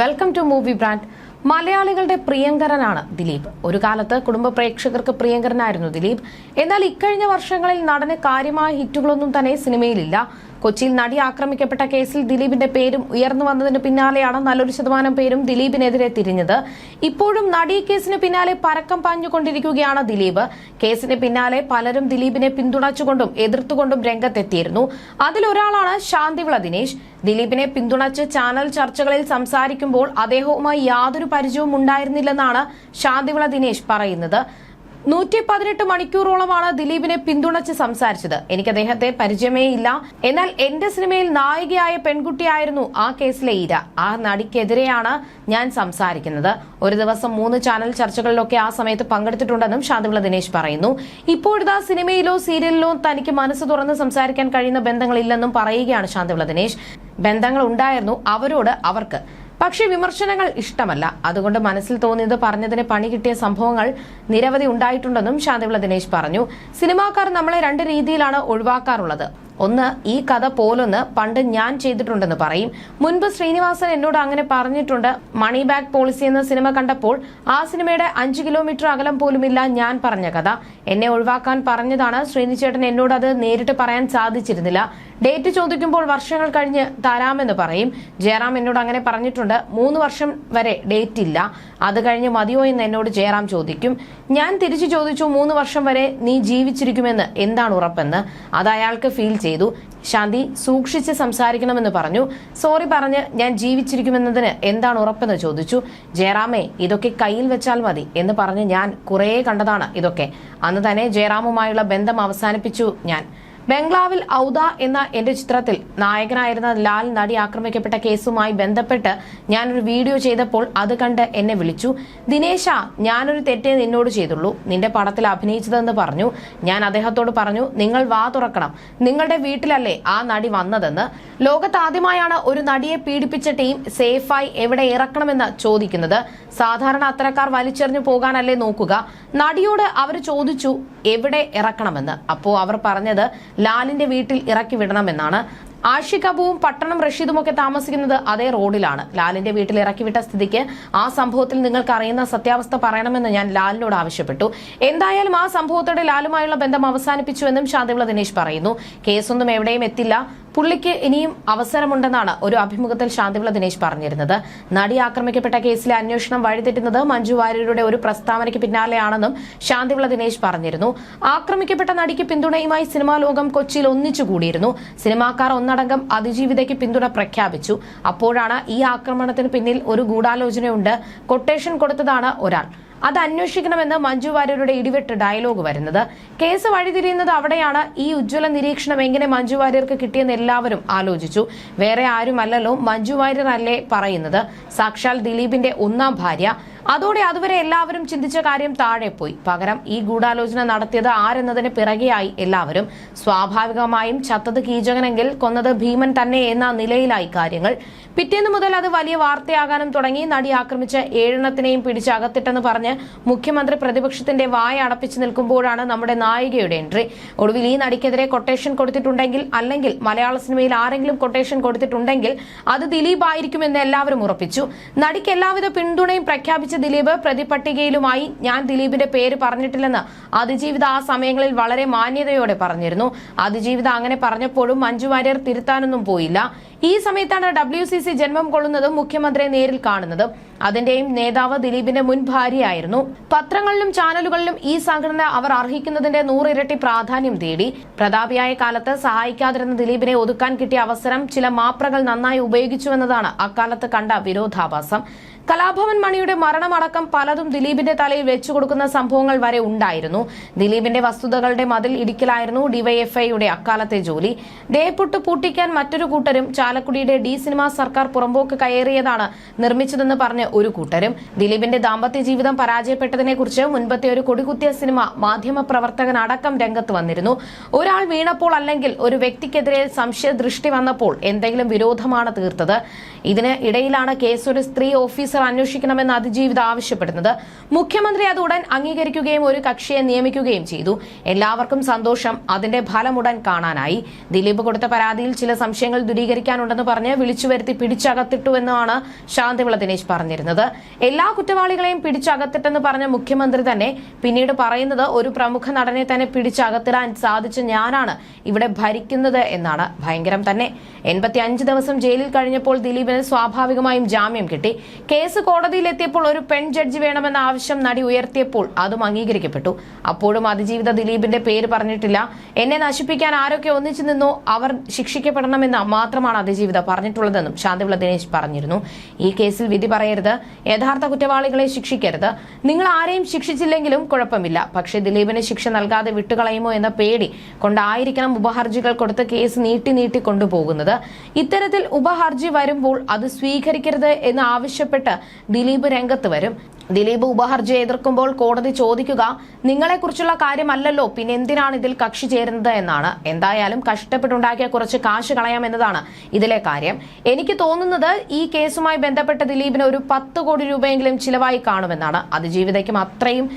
Welcome to movie brand മലയാളികളുടെ പ്രിയങ്കരനാണ് ദിലീപ്. ഒരു കാലത്ത് കുടുംബ പ്രേക്ഷകർക്ക് പ്രിയങ്കരനായിരുന്നു ദിലീപ്. എന്നാൽ ഇക്കഴിഞ്ഞ വർഷങ്ങളിൽ നടന് കാര്യമായ ഹിറ്റുകളൊന്നും തന്നെ സിനിമയിലില്ല. കൊച്ചിയിൽ നടി ആക്രമിക്കപ്പെട്ട കേസിൽ ദിലീപിന്റെ പേരും ഉയർന്നു വന്നതിന് പിന്നാലെയാണ് നല്ലൊരു ശതമാനം പേരും ദിലീപിനെതിരെ തിരിഞ്ഞത്. ഇപ്പോഴും നടി കേസിന് പിന്നാലെ പരക്കം പാഞ്ഞുകൊണ്ടിരിക്കുകയാണ് ദിലീപ്. കേസിന് പിന്നാലെ പലരും ദിലീപിനെ പിന്തുണച്ചുകൊണ്ടും എതിർത്തുകൊണ്ടും രംഗത്തെത്തിയിരുന്നു. അതിലൊരാളാണ് ശാന്തിവിള ദിനേശ്. ദിലീപിനെ പിന്തുണച്ച് ചാനൽ ചർച്ചകളിൽ സംസാരിക്കുമ്പോൾ അദ്ദേഹവുമായി യാതൊരു പരിചയവും ഉണ്ടായിരുന്നില്ലെന്നാണ് ശാന്തിവിള ദിനേശ് പറയുന്നത്. നൂറ്റി പതിനെട്ട് മണിക്കൂറോളമാണ് ദിലീപിനെ പിന്തുണച്ച് സംസാരിച്ചത്. എനിക്ക് അദ്ദേഹത്തെ പരിചയമേ ഇല്ല എന്നാൽ എന്റെ സിനിമയിൽ നായികയായ പെൺകുട്ടിയായിരുന്നു ആ കേസിലെ ഇര ആ നടിക്കെതിരെയാണ് ഞാൻ സംസാരിക്കുന്നത്. ഒരു ദിവസം മൂന്ന് ചാനൽ ചർച്ചകളിലൊക്കെ ആ സമയത്ത് പങ്കെടുത്തിട്ടുണ്ടെന്നും ശാന്തിവിള ദിനേശ് പറയുന്നു. ഇപ്പോഴിതാ സിനിമയിലോ സീരിയലിലോ തനിക്ക് മനസ്സ് തുറന്ന് സംസാരിക്കാൻ കഴിയുന്ന ബന്ധങ്ങളില്ലെന്നും പറയുകയാണ് ശാന്തിവിള ദിനേശ്. ബന്ധങ്ങൾ ഉണ്ടായിരുന്നു അവരോട് അവർക്ക്. പക്ഷേ വിമർശനങ്ങൾ ഇഷ്ടമല്ല. അതുകൊണ്ട് മനസ്സിൽ തോന്നിയത് പറഞ്ഞതിന് പണി കിട്ടിയ സംഭവങ്ങൾ നിരവധി ഉണ്ടായിട്ടുണ്ടെന്നും ശാന്തിവിള ദിനേശ് പറഞ്ഞു. സിനിമാക്കാർ നമ്മളെ രണ്ട് രീതിയിലാണ് ഒഴിവാക്കാറുള്ളത്. ഒന്ന് ഈ കഥ പോലൊന്ന് പണ്ട് ഞാൻ ചെയ്തിട്ടുണ്ടെന്ന് പറയും. മുൻപ് ശ്രീനിവാസൻ എന്നോട് അങ്ങനെ പറഞ്ഞിട്ടുണ്ട്. മണി ബാഗ് പോളിസി എന്ന സിനിമ കണ്ടപ്പോൾ ആ സിനിമയുടെ അഞ്ച് കിലോമീറ്റർ അകലം പോലുമില്ല ഞാൻ പറഞ്ഞ കഥ. എന്നെ ഒഴിവാക്കാൻ പറഞ്ഞതാണ് ശ്രീനിചേട്ടൻ എന്നോട് അത് നേരിട്ട് പറയാൻ സാധിച്ചിരുന്നില്ല. ഡേറ്റ് ചോദിക്കുമ്പോൾ വർഷങ്ങൾ കഴിഞ്ഞ് തരാമെന്ന് പറയും. ജയറാം എന്നോട് അങ്ങനെ പറഞ്ഞിട്ടുണ്ട്. മൂന്ന് വർഷം വരെ ഡേറ്റ് ഇല്ല. അത് കഴിഞ്ഞ് മതിയോ എന്ന് എന്നോട് ജയറാം ചോദിക്കും. ഞാൻ തിരിച്ചു ചോദിച്ചു മൂന്ന് വർഷം വരെ നീ ജീവിച്ചിരിക്കുമെന്ന് എന്താണ് ഉറപ്പെന്ന്? അത് അയാൾക്ക് ഫീൽ ചെയ്തു. ശാന്തി സൂക്ഷിച്ച് സംസാരിക്കണമെന്ന് പറഞ്ഞു. സോറി പറഞ്ഞ് ഞാൻ ജീവിച്ചിരിക്കുമെന്നതിന് എന്താണ് ഉറപ്പെന്ന്? ചോദിച്ചു. ജയറാമേ ഇതൊക്കെ കയ്യിൽ വെച്ചാൽ മതി എന്ന് പറഞ്ഞ് ഞാൻ കുറേ കണ്ടതാണ് ഇതൊക്കെ. അന്ന് തന്നെ ജയറാമുമായുള്ള ബന്ധം അവസാനിപ്പിച്ചു ഞാൻ. ബംഗ്ലാവിൽ ഔദ എന്ന എന്റെ ചിത്രത്തിൽ നായകനായിരുന്ന ലാൽ നടി ആക്രമിക്കപ്പെട്ട കേസുമായി ബന്ധപ്പെട്ട് ഞാനൊരു വീഡിയോ ചെയ്തപ്പോൾ അത് കണ്ട് എന്നെ വിളിച്ചു. ദിനേശ ഞാനൊരു തെറ്റേ നിന്നോട് ചെയ്തുള്ളൂ. നിന്റെ പടത്തിൽ അഭിനയിച്ചതെന്ന് പറഞ്ഞു. ഞാൻ അദ്ദേഹത്തോട് പറഞ്ഞു നിങ്ങൾ വാ തുറക്കണം. നിങ്ങളുടെ വീട്ടിലല്ലേ ആ നടി വന്നതെന്ന്. ലോകത്ത് ആദ്യമായാണ് ഒരു നടിയെ പീഡിപ്പിച്ച ടീം സേഫായി എവിടെ ഇറക്കണമെന്ന് ചോദിക്കുന്നത്. സാധാരണ അത്തരക്കാർ വലിച്ചെറിഞ്ഞു പോകാനല്ലേ നോക്കുക. നടിയോട് അവർ ചോദിച്ചു എവിടെ ഇറക്കണമെന്ന്? അപ്പോ അവർ പറഞ്ഞത് ലാലിന്റെ വീട്ടിൽ ഇറക്കി വിടണമെന്നാണ്. ആഷിഖ് അബുവും പട്ടണം റഷീദും ഒക്കെ താമസിക്കുന്നത് അതേ റോഡിലാണ്. ലാലിന്റെ വീട്ടിൽ ഇറക്കിവിട്ട സ്ഥിതിക്ക് ആ സംഭവത്തിൽ നിങ്ങൾക്ക് അറിയുന്ന സത്യാവസ്ഥ പറയണമെന്ന് ഞാൻ ലാലിനോട് ആവശ്യപ്പെട്ടു. എന്തായാലും ആ സംഭവത്തോടെ ലാലുമായുള്ള ബന്ധം അവസാനിപ്പിച്ചുവെന്നും ശാന്തിവിള ദിനേശ് പറയുന്നു. കേസൊന്നും എവിടെയും എത്തില്ല. പുള്ളിക്ക് ഇനിയും അവസരമുണ്ടെന്നാണ് ഒരു അഭിമുഖത്തിൽ ശാന്തിവിള ദിനേശ് പറഞ്ഞിരുന്നത്. നടി ആക്രമിക്കപ്പെട്ട കേസിലെ അന്വേഷണം വഴിതെറ്റുന്നത് മഞ്ജു വാര്യരുടെ ഒരു പ്രസ്താവനയ്ക്ക് പിന്നാലെയാണെന്നും ശാന്തിവിള ദിനേശ് പറഞ്ഞിരുന്നു. ആക്രമിക്കപ്പെട്ട നടിക്ക് പിന്തുണയുമായി സിനിമാ ലോകം കൊച്ചിയിൽ ഒന്നിച്ചുകൂടിയിരുന്നു സിനിമാക്കാർ ഒന്നടങ്കം അതിജീവിതയ്ക്ക് പിന്തുണ പ്രഖ്യാപിച്ചു. അപ്പോഴാണ് ഈ ആക്രമണത്തിന് പിന്നിൽ ഒരു ഗൂഢാലോചനയുണ്ട്. കൊട്ടേഷൻ കൊടുത്തതാണ് ഒരാൾ. അത് അന്വേഷിക്കണമെന്ന് മഞ്ജു വാര്യരുടെ ഇടിവെട്ട് ഡയലോഗ് വരുന്നത്. കേസ് വഴിതിരിയുന്നത് അവിടെയാണ്. ഈ ഉജ്ജ്വല നിരീക്ഷണം എങ്ങനെ മഞ്ജു വാര്യർക്ക് കിട്ടിയെന്ന് എല്ലാവരും ആലോചിച്ചു. വേറെ ആരുമല്ലല്ലോ മഞ്ജു വാര്യർ അല്ലേ പറയുന്നത്. സാക്ഷാൽ ദിലീപിന്റെ ഒന്നാം ഭാര്യ. അതോടെ അതുവരെ എല്ലാവരും ചിന്തിച്ച കാര്യം താഴെ പോയി പകരം ഈ ഗൂഢാലോചന നടത്തിയത് ആരെന്നതിന് പിറകെയായി എല്ലാവരും. സ്വാഭാവികമായും ചത്തത് കീചകനെങ്കിൽ കൊന്നത് ഭീമൻ തന്നെ എന്ന നിലയിലായി കാര്യങ്ങൾ. പിറ്റേന്ന് മുതൽ അത് വലിയ വാർത്തയാകാനും തുടങ്ങി. നടി ആക്രമിച്ച ഏഴെണ്ണത്തിനെയും പിടിച്ച് അകത്തിട്ടെന്ന് പറഞ്ഞ് മുഖ്യമന്ത്രി പ്രതിപക്ഷത്തിന്റെ വായ അടപ്പിച്ചു നിൽക്കുമ്പോഴാണ് നമ്മുടെ നായികയുടെ എൻട്രി. ഒടുവിൽ ഈ നടിക്കെതിരെ കൊട്ടേഷൻ കൊടുത്തിട്ടുണ്ടെങ്കിൽ അല്ലെങ്കിൽ മലയാള സിനിമയിൽ ആരെങ്കിലും കൊട്ടേഷൻ കൊടുത്തിട്ടുണ്ടെങ്കിൽ അത് ദിലീപ് ആയിരിക്കുമെന്ന് എല്ലാവരും ഉറപ്പിച്ചു. നടിക്ക് എല്ലാവിധ പിന്തുണയും പ്രഖ്യാപിച്ച ദിലീപ് പ്രതിപട്ടികയിലുമായി ഞാൻ ദിലീപിന്റെ പേര് പറഞ്ഞിട്ടില്ലെന്ന് അതിജീവിത ആ സമയങ്ങളിൽ വളരെ മാന്യതയോടെ പറഞ്ഞിരുന്നു. അതിജീവിത അങ്ങനെ പറഞ്ഞപ്പോഴും മഞ്ജു വാര്യർ തിരുത്താനൊന്നും പോയില്ല. ഈ സമയത്താണ് ഡബ്ല്യു സി സി ജന്മം കൊള്ളുന്നതും മുഖ്യമന്ത്രിയെ നേരിൽ കാണുന്നതും. അതിന്റെയും നേതാവ് ദിലീപിന്റെ മുൻ ഭാര്യയായിരുന്നു. പത്രങ്ങളിലും ചാനലുകളിലും ഈ സംഘടന അവർ അർഹിക്കുന്നതിന്റെ നൂറിരട്ടി പ്രാധാന്യം തേടി. പ്രതാപിയായ കാലത്ത് സഹായിക്കാതിരുന്ന ദിലീപിനെ ഒതുക്കാൻ കിട്ടിയ അവസരം ചില മാപ്രകൾ നന്നായി ഉപയോഗിച്ചുവെന്നതാണ് അക്കാലത്ത് കണ്ട വിരോധാഭാസം. കലാഭവൻ മണിയുടെ മരണമടക്കം പലതും ദിലീപിന്റെ തലയിൽ വെച്ചു കൊടുക്കുന്ന സംഭവങ്ങൾ വരെ ഉണ്ടായിരുന്നു. ദിലീപിന്റെ വസ്തുതകളുടെ മതിൽ ഇടിക്കലായിരുന്നു ഡിവൈഎഫ്ഐയുടെ അക്കാലത്തെ ജോലി. ഡേപുട്ട് പൂട്ടിക്കാൻ മറ്റൊരു കൂട്ടരും ചാലക്കുടിയുടെ ഡി സിനിമ സർക്കാർ പുറമ്പോക്ക് കയറിയതാണ് നിർമ്മിച്ചതെന്ന് പറഞ്ഞ ഒരു കൂട്ടരും. ദിലീപിന്റെ ദാമ്പത്യ ജീവിതം പരാജയപ്പെട്ടതിനെ കുറിച്ച് മുൻപത്തെ ഒരു കൊടികുത്തിയ സിനിമ മാധ്യമ പ്രവർത്തകനടക്കം രംഗത്ത് വന്നിരുന്നു. ഒരാൾ വീണപ്പോൾ അല്ലെങ്കിൽ ഒരു വ്യക്തിക്കെതിരെ സംശയ ദൃഷ്ടി വന്നപ്പോൾ എന്തെങ്കിലും വിരോധമാണ് തീർത്തത്. ഇതിന് ഇടയിലാണ് കേസ് ഒരു സ്ത്രീ ഓഫീസർ അന്വേഷിക്കണമെന്ന് അതിജീവിത ആവശ്യപ്പെടുന്നത്. മുഖ്യമന്ത്രി അത് ഉടൻ അംഗീകരിക്കുകയും ഒരു കക്ഷിയെ നിയമിക്കുകയും ചെയ്തു. എല്ലാവർക്കും സന്തോഷം. അതിന്റെ ഫലം ഉടൻ കാണാനായി. ദിലീപ് കൊടുത്ത പരാതിയിൽ ചില സംശയങ്ങൾ ദൂരീകരിക്കാനുണ്ടെന്ന് പറഞ്ഞ് വിളിച്ചു വരുത്തി പിടിച്ചകത്തിട്ടു എന്നാണ് ശാന്തിവിള ദിനേശ് പറഞ്ഞിരുന്നത്. എല്ലാ കുറ്റവാളികളെയും പിടിച്ചകത്തിട്ടെന്ന് പറഞ്ഞ മുഖ്യമന്ത്രി തന്നെ പിന്നീട് പറയുന്നത് ഒരു പ്രമുഖ നടനെ തന്നെ പിടിച്ചകത്തിടാൻ സാധിച്ച ഞാനാണ് ഇവിടെ ഭരിക്കുന്നത് എന്നാണ്. ഭയങ്കരം തന്നെ. എൺപത്തി അഞ്ച് ദിവസം ജയിലിൽ കഴിഞ്ഞപ്പോൾ ദിലീപിന് സ്വാഭാവികമായും ജാമ്യം കിട്ടി. കേസ് കോടതിയിലെത്തിയപ്പോൾ ഒരു പെൺ ജഡ്ജി വേണമെന്ന ആവശ്യം നടി ഉയർത്തിയപ്പോൾ അതും അംഗീകരിക്കപ്പെട്ടു. അപ്പോഴും അതിജീവിത ദിലീപിന്റെ പേര് പറഞ്ഞിട്ടില്ല. എന്നെ നശിപ്പിക്കാൻ ആരൊക്കെ ഒന്നിച്ചു നിന്നോ അവർ ശിക്ഷിക്കപ്പെടണമെന്ന് മാത്രമാണ് അതിജീവിത പറഞ്ഞിട്ടുള്ളതെന്നും ശാന്തിവിള ദിനേശ് പറഞ്ഞിരുന്നു. ഈ കേസിൽ വിധി പറയരുത്. യഥാർത്ഥ കുറ്റവാളികളെ ശിക്ഷിക്കരുത്. നിങ്ങൾ ആരെയും ശിക്ഷിച്ചില്ലെങ്കിലും കുഴപ്പമില്ല. പക്ഷേ ദിലീപിന് ശിക്ഷ നൽകാതെ വിട്ടുകളയുമോ എന്ന പേടി കൊണ്ടായിരിക്കണം ഉപഹർജികൾ കൊടുത്ത് കേസ് നീട്ടി നീട്ടി കൊണ്ടുപോകുന്നത്. ഇത്തരത്തിൽ ഉപഹർജി വരുമ്പോൾ അത് സ്വീകരിക്കരുത് എന്ന് ആവശ്യപ്പെട്ട് ദിലീപ് രംഗത്ത് വരും. ദിലീപ് ഉപഹർജി എതിർക്കുമ്പോൾ കോടതി ചോദിക്കുക നിങ്ങളെക്കുറിച്ചുള്ള കാര്യമല്ലല്ലോ പിന്നെ എന്തിനാണ് ഇതിൽ കക്ഷി ചേരുന്നത് എന്നാണ്. എന്തായാലും കഷ്ടപ്പെട്ടുണ്ടാക്കിയ കുറച്ച് കാശ് കളയാം എന്നതാണ് ഇതിലെ കാര്യം. എനിക്ക് തോന്നുന്നത് ഈ കേസുമായി ബന്ധപ്പെട്ട ദിലീപിന് ഒരു പത്ത് കോടി രൂപയെങ്കിലും ചിലവായി കാണുമെന്നാണ്. അതിജീവിതയ്ക്കും അത്രയും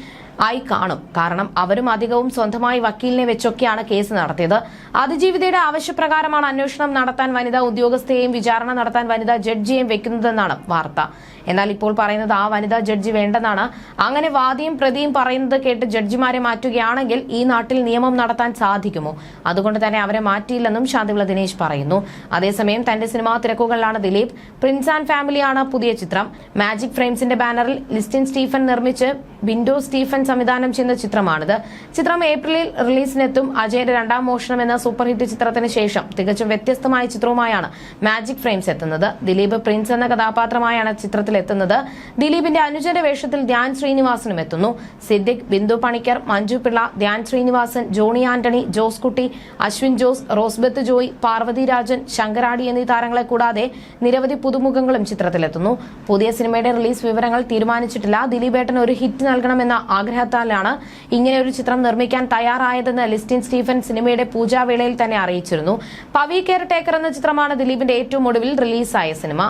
ആയി കാണും. കാരണം അവരും അധികവും സ്വന്തമായി വക്കീലിനെ വെച്ചൊക്കെയാണ് കേസ് നടത്തിയത്. അതിജീവിതയുടെ ആവശ്യപ്രകാരമാണ് അന്വേഷണം നടത്താൻ വനിതാ ഉദ്യോഗസ്ഥയെയും വിചാരണ നടത്താൻ വനിതാ ജഡ്ജിയെയും വെക്കുന്നതെന്നാണ് വാർത്ത. എന്നാൽ ഇപ്പോൾ പറയുന്നത് ആ വനിതാ ജഡ്ജി വേണ്ടെന്നാണ്. അങ്ങനെ വാദിയും പ്രതിയും പറയുന്നത് കേട്ട് ജഡ്ജിമാരെ മാറ്റുകയാണെങ്കിൽ ഈ നാട്ടിൽ നിയമം നടത്താൻ സാധിക്കുമോ? അതുകൊണ്ട് തന്നെ അവരെ മാറ്റിയില്ലെന്നും ശാന്തിവിള ദിനേശ് പറയുന്നു. അതേസമയം തന്റെ സിനിമാ തിരക്കുകളിലാണ് ദിലീപ്. പ്രിൻസ് ആൻഡ് ഫാമിലിയാണ് പുതിയ ചിത്രം. മാജിക് ഫ്രെയിംസിന്റെ ബാനറിൽ ലിസ്റ്റിൻ സ്റ്റീഫൻ നിർമ്മിച്ച് ബിൻഡോ സ്റ്റീഫൻ സംവിധാനം ചെയ്യുന്ന ചിത്രമാണിത്. ചിത്രം ഏപ്രിലിൽ റിലീസിനെത്തും അജയന്റെ രണ്ടാം മോഷണം എന്ന സൂപ്പർ ഹിറ്റ് ചിത്രത്തിന് ശേഷം തികച്ചും വ്യത്യസ്തമായ ചിത്രവുമായാണ് മാജിക് ഫ്രെയിംസ് എത്തുന്നത്. ദിലീപ് പ്രിൻസ് എന്ന കഥാപാത്രമായാണ് ചിത്രത്തിൽ എത്തുന്നത്. ദിലീപിന്റെ അനുജന്റെ വേഷത്തിൽ ധ്യാൻ ശ്രീനിവാസനും എത്തുന്നു. സിദ്ദിഖ് ബിന്ദു പണിക്കർ മഞ്ജു പിള്ള ധ്യാൻ ശ്രീനിവാസൻ ജോണി ആന്റണി ജോസ് കുട്ടി അശ്വിൻ ജോസ് റോസ്ബത്ത് ജോയ് പാർവതി രാജൻ ശങ്കരാടി എന്നീ താരങ്ങളെ കൂടാതെ നിരവധി പുതുമുഖങ്ങളും ചിത്രത്തിലെത്തുന്നു. പുതിയ സിനിമയുടെ റിലീസ് വിവരങ്ങൾ തീരുമാനിച്ചിട്ടില്ല. ദിലീപേട്ടൻ ഒരു ഹിറ്റ് നൽകണമെന്ന ആഗ്രഹത്താലാണ് ഇങ്ങനെ ഒരു ചിത്രം നിർമ്മിക്കാൻ തയ്യാറായതെന്ന് ലിസ്റ്റിൻ സ്റ്റീഫൻ സിനിമയുടെ പൂജാവേളയിൽ തന്നെ അറിയിച്ചിരുന്നു. പവി കെയർ ടേക്കർ എന്ന ചിത്രമാണ് ദിലീപിന്റെ ഏറ്റവും ഒടുവിൽ റിലീസായ സിനിമ.